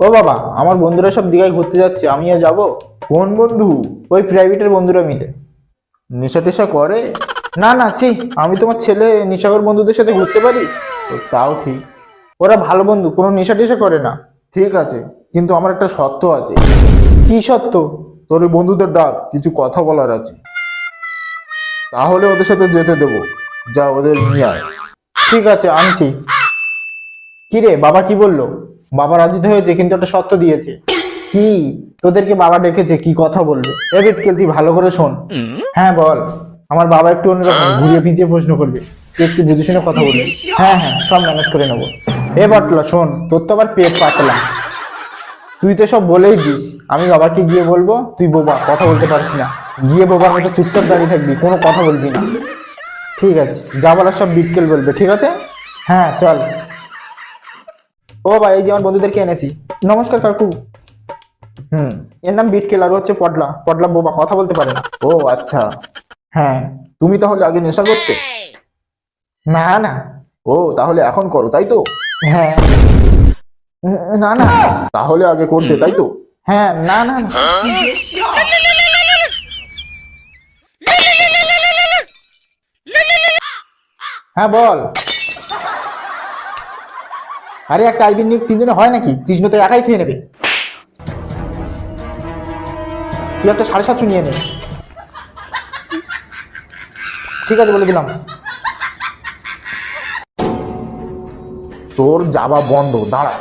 ও বাবা আমার বন্ধুরা সব দীঘায় ঘুরতে যাচ্ছে আমিও যাব। কোন বন্ধু? ওই প্রাইভেটের বন্ধুরা মিলে। নেশা টেশা করে? না না ছি আমি তোমার ছেলে নিশাকর বন্ধুদের সাথে ঘুরতে পারি? তাও ঠিক। ওরা ভালো বন্ধু কোনো নেশা টেশা করে না। ঠিক আছে কিন্তু আমার একটা শর্ত আছে। কি সত্য তোর ওই বন্ধুদের ডাক কিছু কথা বলার আছে। তাহলে ওদের সাথে যেতে দেবো। যা ওদের নিয়ে আয়। ঠিক আছে আনছি। কি রে বাবা কি বলল? বাবা রাজি তো হয়েছে কিন্তু একটা শর্ত দিয়েছে। কি? তোদেরকে বাবা ডেকেছে কি কথা বলবে? এ বিটকেল তুই ভালো করে শোন। হ্যাঁ বল। আমার বাবা একটু অন্যরকম ঘুরিয়ে পিছিয়ে প্রশ্ন করবে। তুই একটু বুঝে শুনে কথা বলবি। হ্যাঁ হ্যাঁ সব ম্যানেজ করে নেব। এ বটলা শোন তোর তো আবার পেট পাতলা। তুই তো সব বলেই দিস। আমি বাবাকে গিয়ে বলব তুই বোবা কথা বলতে পারিস না। গিয়ে বোবার মতো চুপচাপ দাঁড়িয়ে থাকবি কোনো কথা বলবি না। ঠিক আছে যা বলার সব বিটকেল বলবে ঠিক আছে? হ্যাঁ চল। ও ভাই এই যে আমার বন্ধুদেরকে এনেছি। নমস্কার কাকু। হুম এর নাম বিটকেল আর হচ্ছে পটলা পটলা বোবা কথা বলতে পারে না। ও আচ্ছা। হ্যাঁ। তুমি তাহলে আগে নেশা করতে? না না। ও তাহলে এখন করো তাই তো? হ্যাঁ। না না। তাহলে আগে করতে তাই তো? হ্যাঁ না না। হ্যাঁ বল। আরে একটা আইবির নিয়ে তিনজনে হয় নাকি? কৃষ্ণ তো একাই খেয়ে নেবে। তুই একটা সাড়ে সাতশো নিয়ে নে। ঠিক আছে বলে দিলাম। তোর যাবা বন্ধ, দাঁড়া।